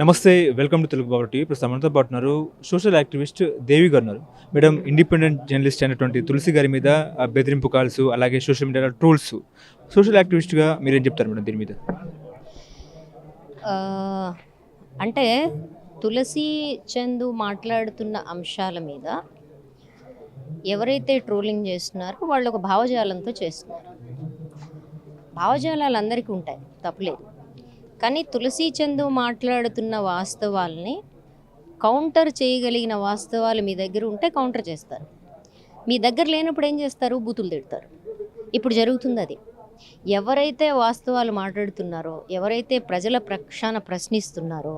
నమస్తే welcome to Telugu Babu TV. ప్రస్తుతం మనతో పాటు ఉన్నారు సోషల్ యాక్టివిస్ట్ దేవి గారు ఉన్నారు. మేడం ఇండిపెండెంట్ జర్నలిస్ట్ అయినటువంటి తులసి గారి మీద బెదిరింపు కాల్స్ అలాగే సోషల్ మీడియాలో ట్రోల్స్. సోషల్ యాక్టివిస్ట్గా మీరేం చెప్తారు మేడం దీని మీద? అంటే తులసి చందు మాట్లాడుతున్న అంశాల మీద ఎవరైతే ట్రోలింగ్ చేస్తున్నారో వాళ్ళు ఒక భావజాలంతో చేస్తున్నారు. భావజాలాలు అందరికీ ఉంటాయి తప్పులేదు. కానీ తులసి చందు మాట్లాడుతున్న వాస్తవాల్ని కౌంటర్ చేయగలిగిన వాస్తవాలు మీ దగ్గర ఉంటే కౌంటర్ చేస్తారు. మీ దగ్గర లేనప్పుడు ఏం చేస్తారు? బూతులు తిడతారు. ఇప్పుడు జరుగుతుంది అది. ఎవరైతే వాస్తవాలు మాట్లాడుతున్నారో ఎవరైతే ప్రజల ప్రక్షాన ప్రశ్నిస్తున్నారో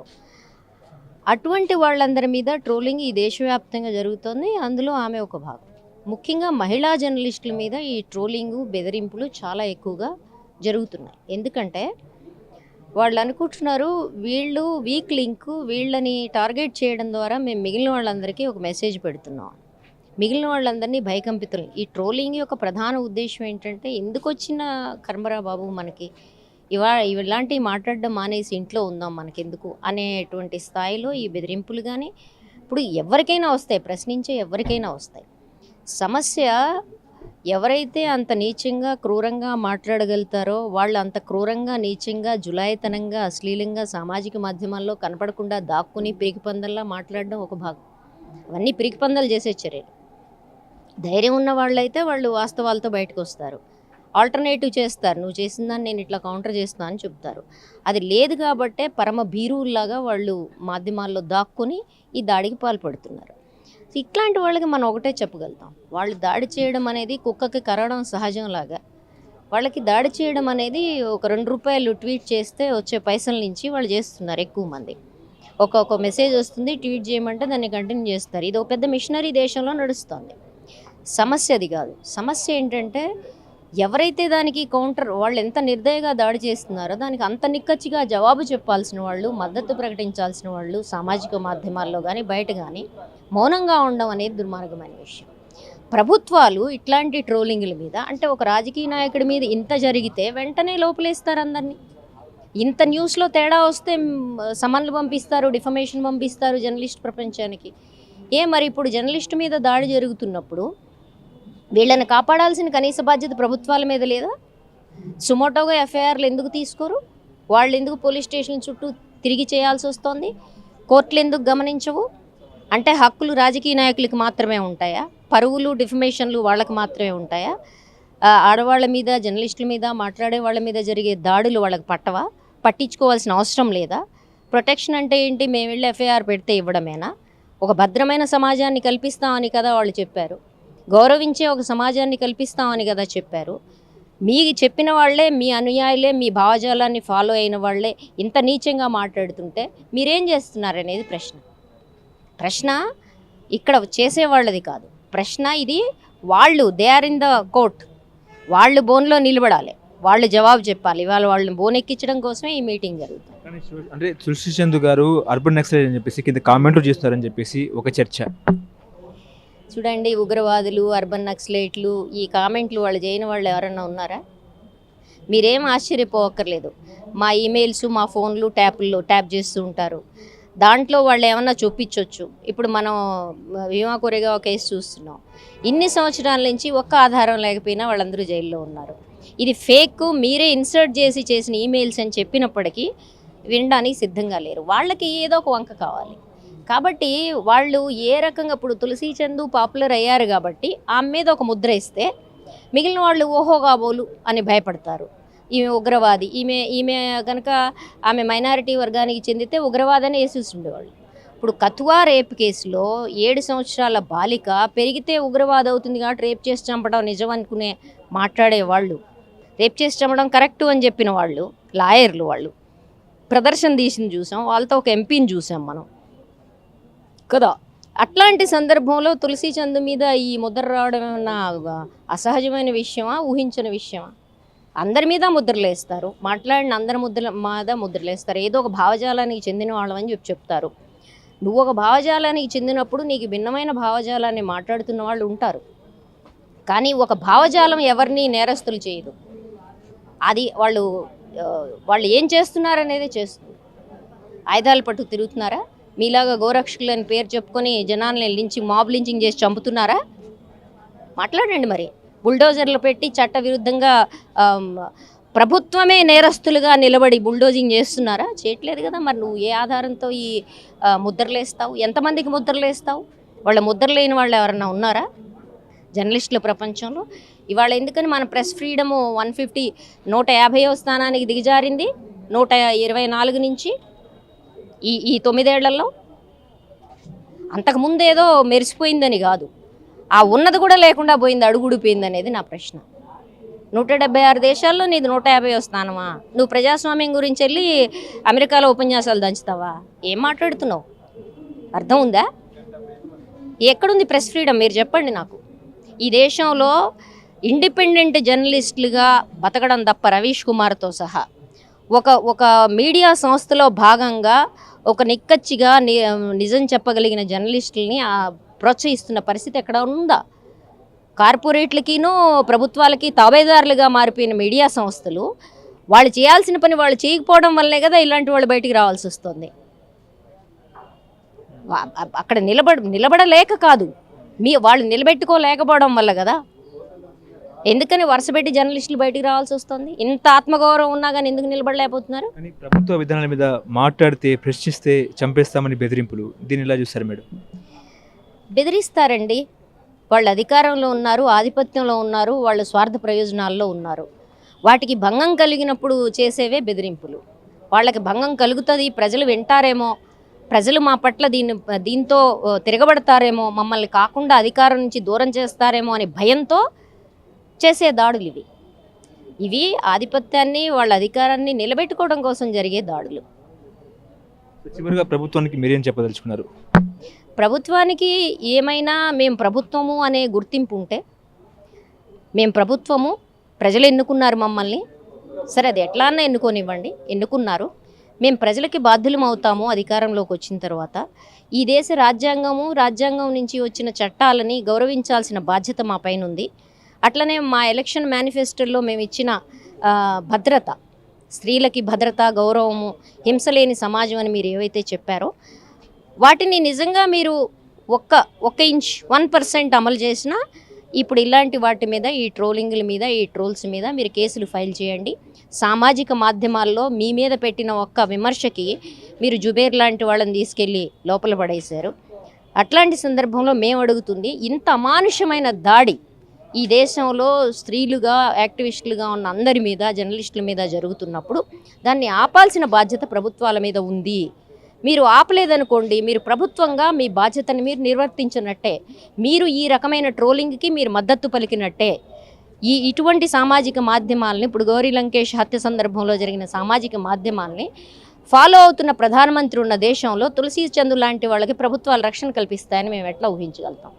అటువంటి వాళ్ళందరి మీద ట్రోలింగ్ ఈ దేశవ్యాప్తంగా జరుగుతోంది. అందులో ఆమె ఒక భాగం. ముఖ్యంగా మహిళా జర్నలిస్టుల మీద ఈ ట్రోలింగు బెదిరింపులు చాలా ఎక్కువగా జరుగుతున్నాయి. ఎందుకంటే వాళ్ళు అనుకుంటున్నారు వీళ్ళు వీక్ లింక్ వీళ్ళని టార్గెట్ చేయడం ద్వారా మేము మిగిలిన వాళ్ళందరికీ ఒక మెసేజ్ పెడుతున్నాం. మిగిలిన వాళ్ళందరినీ భయకంపితులు. ఈ ట్రోలింగ్ యొక్క ప్రధాన ఉద్దేశం ఏంటంటే ఎందుకు వచ్చిన కర్మరా బాబు మనకి? ఇవా ఇలాంటివి మాట్లాడడం మానేసి ఇంట్లో ఉందాం మనకెందుకు? అనేటువంటి స్థాయిలో ఈ బెదిరింపులు కానీ ఇప్పుడు ఎవరికైనా వస్తాయి. ప్రశ్నించే ఎవరికైనా వస్తాయి. సమస్య ఎవరైతే అంత నీచంగా క్రూరంగా మాట్లాడగలుగుతారో వాళ్ళు అంత క్రూరంగా నీచంగా జులాయితనంగా అశ్లీలంగా సామాజిక మాధ్యమాల్లో కనపడకుండా దాక్కుని పిరికిపందల్లా మాట్లాడడం ఒక భాగం. అవన్నీ పిరికిపందలు చేసే చర్యలు. ధైర్యం ఉన్న వాళ్ళైతే వాళ్ళు వాస్తవాలతో బయటకు వస్తారు ఆల్టర్నేటివ్ చేస్తారు. నువ్వు చేసిన దాన్ని నేను ఇట్లా కౌంటర్ చేస్తున్నా అని చెప్తారు. అది లేదు కాబట్టే పరమ భీరువుల్లాగా వాళ్ళు మాధ్యమాల్లో దాక్కుని ఈ దాడికి పాల్పడుతున్నారు. సో ఇట్లాంటి వాళ్ళకి మనం ఒకటే చెప్పగలుగుతాం. వాళ్ళు దాడి చేయడం అనేది కుక్కకి కరవడం సహజం లాగా వాళ్ళకి దాడి చేయడం అనేది ఒక రెండు రూపాయలు ట్వీట్ చేస్తే వచ్చే పైసల నుంచి వాళ్ళు చేస్తున్నారు ఎక్కువ మంది. ఒక ఒక మెసేజ్ వస్తుంది ట్వీట్ చేయమంటే దాన్ని కంటిన్యూ చేస్తారు. ఇది ఒక పెద్ద మిషనరీ దేశంలో నడుస్తుంది. సమస్య అది కాదు. సమస్య ఏంటంటే ఎవరైతే దానికి కౌంటర్ వాళ్ళు ఎంత నిర్దయగా దాడి చేస్తున్నారో దానికి అంత నిక్కచ్చిగా జవాబు చెప్పాల్సిన వాళ్ళు మద్దతు ప్రకటించాల్సిన వాళ్ళు సామాజిక మాధ్యమాల్లో కానీ బయట కానీ మౌనంగా ఉండడం అనేది దుర్మార్గమైన విషయం. ప్రభుత్వాలు ఇట్లాంటి ట్రోలింగ్ల మీద అంటే ఒక రాజకీయ నాయకుడి మీద ఇంత జరిగితే వెంటనే లోపలేస్తారు అందరినీ. ఇంత న్యూస్లో తేడా వస్తే సమన్లు పంపిస్తారు డిఫమేషన్ పంపిస్తారు జర్నలిస్ట్ ప్రపంచానికి. ఏ మరి ఇప్పుడు జర్నలిస్ట్ మీద దాడి జరుగుతున్నప్పుడు వీళ్ళని కాపాడాల్సిన కనీస బాధ్యత ప్రభుత్వాల మీద లేదా? సుమోటోగా ఎఫ్ఐఆర్లు ఎందుకు తీసుకోరు? వాళ్ళు ఎందుకు పోలీస్ స్టేషన్ చుట్టూ తిరిగి చేయాల్సి వస్తుంది? కోర్టులు ఎందుకు గమనించవు? అంటే హక్కులు రాజకీయ నాయకులకు మాత్రమే ఉంటాయా? పరువులు డిఫమేషన్లు వాళ్ళకి మాత్రమే ఉంటాయా? ఆడవాళ్ళ మీద జర్నలిస్టుల మీద మాట్లాడే వాళ్ళ మీద జరిగే దాడులు వాళ్ళకి పట్టవా? పట్టించుకోవాల్సిన అవసరం లేదా? ప్రొటెక్షన్ అంటే ఏంటి? మేము వెళ్ళి ఎఫ్ఐఆర్ పెడితే ఇవ్వడమేనా? ఒక భద్రమైన సమాజాన్ని కల్పిస్తామని కదా వాళ్ళు చెప్పారు. గౌరవించే ఒక సమాజాన్ని కల్పిస్తామని కదా చెప్పారు. మీ చెప్పిన వాళ్ళే మీ అనుయాయులే మీ భావజాలాన్ని ఫాలో అయిన వాళ్ళే ఇంత నీచంగా మాట్లాడుతుంటే మీరేం చేస్తున్నారనేది ప్రశ్న. ప్రశ్న ఇక్కడ చేసేవాళ్ళది కాదు. ప్రశ్న ఇది వాళ్ళు they are in the court వాళ్ళు బోన్లో నిలబడాలి. వాళ్ళు జవాబు చెప్పాలి. ఇవాళ వాళ్ళని బోన్ ఎక్కించడం కోసమే ఈ మీటింగ్ జరుగుతుంది. అంటే తులసి చందు గారు అర్బన్ నక్సలైట్ అని చెప్పేసి కింద కామెంట్లు చేస్తున్నారని చెప్పేసి ఒక చర్చ. చూడండి ఉగ్రవాదులు అర్బన్ నక్సలైట్లు ఈ కామెంట్లు వాళ్ళు చేయని వాళ్ళు ఎవరన్నా ఉన్నారా? మీరేం ఆశ్చర్యపోవక్కర్లేదు మా ఈమెయిల్స్ మా ఫోన్లు ట్యాపుల్లో ట్యాప్ చేస్తూ ఉంటారు. దాంట్లో వాళ్ళు ఏమన్నా చూపించవచ్చు ఇప్పుడు మనం భీమా కోరేగా కేసు చూస్తున్నాం. ఇన్ని సంవత్సరాల నుంచి ఒక్క ఆధారం లేకపోయినా వాళ్ళందరూ జైల్లో ఉన్నారు. ఇది ఫేక్ మీరే ఇన్సర్ట్ చేసి చేసిన ఈమెయిల్స్ అని చెప్పినప్పటికీ వినడానికి సిద్ధంగా లేరు. వాళ్ళకి ఏదో ఒక వంక కావాలి. కాబట్టి వాళ్ళు ఏ రకంగా ఇప్పుడు తులసి చందు పాపులర్ అయ్యారు కాబట్టి ఆమె మీద ఒక ముద్ర ఇస్తే మిగిలిన వాళ్ళు ఓహో కాబోలు అని భయపడతారు. ఈమె ఉగ్రవాది. ఈమె ఈమె కనుక ఆమె మైనారిటీ వర్గానికి చెందితే ఉగ్రవాదని వేసేసి ఉండేవాళ్ళు ఇప్పుడు కత్వా రేప్ కేసులో ఏడు సంవత్సరాల బాలిక పెరిగితే ఉగ్రవాద అవుతుంది కాబట్టి రేప్ చేసి చంపడం నిజం అనుకునే మాట్లాడే వాళ్ళు. రేప్ చేసి చంపడం కరెక్టు అని చెప్పిన వాళ్ళు లాయర్లు వాళ్ళు. ప్రదర్శన తీసింది చూసాం వాళ్ళతో ఒక ఎంపీని చూసాం మనం. కదా? అట్లాంటి సందర్భంలో తులసి చందు మీద ఈ ముద్ర రావడం ఏమన్నా అసహజమైన విషయమా? ఊహించిన విషయమా? అందరి మీద ముద్రలేస్తారు. మాట్లాడిన అందరి ముద్ర మీద ముద్రలేస్తారు. ఏదో ఒక భావజాలానికి చెందిన వాళ్ళమని చెప్పి చెప్తారు. నువ్వు ఒక భావజాలానికి చెందినప్పుడు నీకు భిన్నమైన భావజాలాన్ని మాట్లాడుతున్న వాళ్ళు ఉంటారు. కానీ ఒక భావజాలం ఎవరిని నేరస్తులు చేయదు. అది వాళ్ళు వాళ్ళు ఏం చేస్తున్నారనేది చేస్తుంది. ఆయుధాలు పట్టు తిరుగుతున్నారా? మీలాగా గోరక్షకులని పేరు చెప్పుకొని జనాల్ని లించింగ్ మాబ్ లించింగ్ చేసి చంపుతున్నారా? మాట్లాడండి మరి. బుల్డోజర్లు పెట్టి చట్ట విరుద్ధంగా ప్రభుత్వమే నేరస్తులుగా నిలబడి బుల్డోజింగ్ చేస్తున్నారా? చేయట్లేదు కదా మరి నువ్వు ఏ ఆధారంతో ఈ ముద్రలేస్తావు? ఎంతమందికి ముద్రలేస్తావు? వాళ్ళ ముద్ర లేని వాళ్ళు ఎవరన్నా ఉన్నారా? జర్నలిస్టుల ప్రపంచంలో. ఇవాళ ఎందుకని మన ప్రెస్ ఫ్రీడము వన్ ఫిఫ్టీ నూట యాభైవ స్థానానికి దిగజారింది? నూట ఇరవై నాలుగు నుంచి? ఈ ఈ తొమ్మిదేళ్ళలో? అంతకుముందు ఏదో మెరిసిపోయిందని కాదు. ఆ ఉన్నది కూడా లేకుండా పోయింది అడుగుడిపోయింది అనేది నా ప్రశ్న. నూట డెబ్బై ఆరు దేశాల్లో నీది నూట యాభై స్థానమా? నువ్వు ప్రజాస్వామ్యం గురించి వెళ్ళి అమెరికాలో ఉపన్యాసాలు దంచుతావా? ఏం మాట్లాడుతున్నావు? అర్థం ఉందా? ఎక్కడుంది ప్రెస్ ఫ్రీడమ్? మీరు చెప్పండి నాకు. ఈ దేశంలో ఇండిపెండెంట్ జర్నలిస్టులుగా బతకడం తప్ప రవీష్ కుమార్తో సహా ఒక ఒక మీడియా సంస్థలో భాగంగా ఒక నిక్కచ్చిగా ని నిజం చెప్పగలిగిన జర్నలిస్టుల్ని ఆ ప్రోత్సహిస్తున్న పరిస్థితి ఎక్కడ ఉందా? కార్పొరేట్లకినూ ప్రభుత్వాలకి తాబేదారులుగా మారిపోయిన మీడియా సంస్థలు వాళ్ళు చేయాల్సిన పని వాళ్ళు చేయకపోవడం వల్లే కదా ఇలాంటి వాళ్ళు బయటికి రావాల్సి వస్తుంది. అక్కడ నిలబడ నిలబడలేక కాదు. మీ వాళ్ళు నిలబెట్టుకోలేకపోవడం వల్ల కదా. ఎందుకని వరుసపెట్టి జర్నలిస్టులు బయటికి రావాల్సి వస్తుంది? ఇంత ఆత్మగౌరవం ఉన్నా కానీ ఎందుకు నిలబడలేకపోతున్నారు? ప్రభుత్వ విధానాల మీద మాట్లాడితే ప్రశ్నిస్తే చంపేస్తామని బెదిరింపులు. దీన్ని ఇలా చూస్తారు మేడం? బెదిరిస్తారండి. వాళ్ళు అధికారంలో ఉన్నారు ఆధిపత్యంలో ఉన్నారు వాళ్ళ స్వార్థ ప్రయోజనాల్లో ఉన్నారు. వాటికి భంగం కలిగినప్పుడు చేసేవే బెదిరింపులు. వాళ్ళకి భంగం కలుగుతుంది ప్రజలు వింటారేమో ప్రజలు మా పట్ల దీన్ని దీంతో తిరగబడతారేమో మమ్మల్ని కాకుండా అధికారం నుంచి దూరం చేస్తారేమో అనే భయంతో చేసే దాడులు ఇవి. ఇవి ఆధిపత్యాన్ని వాళ్ళ అధికారాన్ని నిలబెట్టుకోవడం కోసం జరిగే దాడులు. చివరిగా ప్రభుత్వానికి మీరేం చెప్పదలుచుకున్నారు? ప్రభుత్వానికి ఏమైనా మేము ప్రభుత్వము అనే గుర్తింపు ఉంటే మేము ప్రభుత్వము ప్రజలు ఎన్నుకున్నారు మమ్మల్ని. సరే అది ఎట్లా అన్నా ఎన్నుకోనివ్వండి ఎన్నుకున్నారు. మేము ప్రజలకి బాధ్యులం అవుతాము అధికారంలోకి వచ్చిన తర్వాత. ఈ దేశ రాజ్యాంగము రాజ్యాంగం నుంచి వచ్చిన చట్టాలని గౌరవించాల్సిన బాధ్యత మా పైన ఉంది. అట్లనే మా ఎలక్షన్ మేనిఫెస్టోలో మేము ఇచ్చిన భద్రత స్త్రీలకి భద్రత గౌరవము హింస లేని సమాజం అని మీరు ఏవైతే చెప్పారో వాటిని నిజంగా మీరు ఒక్క ఒక ఇంచ్ వన్ పర్సెంట్ అమలు చేసినా ఇప్పుడు ఇలాంటి వాటి మీద ఈ ట్రోలింగ్ల మీద ఈ ట్రోల్స్ మీద మీరు కేసులు ఫైల్ చేయండి. సామాజిక మాధ్యమాల్లో మీ మీద పెట్టిన ఒక్క విమర్శకి మీరు జుబేర్ లాంటి వాళ్ళని తీసుకెళ్ళి లోపల పడేశారు. అట్లాంటి సందర్భంలో మేము అడుగుతుంది ఇంత అమానుషమైన దాడి ఈ దేశంలో స్త్రీలుగా యాక్టివిస్టులుగా ఉన్న అందరి మీద జర్నలిస్టుల మీద జరుగుతున్నప్పుడు దాన్ని ఆపాల్సిన బాధ్యత ప్రభుత్వాల మీద ఉంది. మీరు ఆపలేదనుకోండి మీరు ప్రభుత్వంగా మీ బాధ్యతని మీరు నిర్వర్తించినట్టే మీరు ఈ రకమైన ట్రోలింగ్కి మీరు మద్దతు పలికినట్టే. ఈ ఇటువంటి సామాజిక మాధ్యమాలని ఇప్పుడు గౌరీ లంకేష్ హత్య సందర్భంలో జరిగిన సామాజిక మాధ్యమాల్ని ఫాలో అవుతున్న ప్రధానమంత్రి ఉన్న దేశంలో తులసి చందు లాంటి వాళ్ళకి ప్రభుత్వాలు రక్షణ కల్పిస్తాయని మేము ఎట్లా ఊహించగలుగుతాం?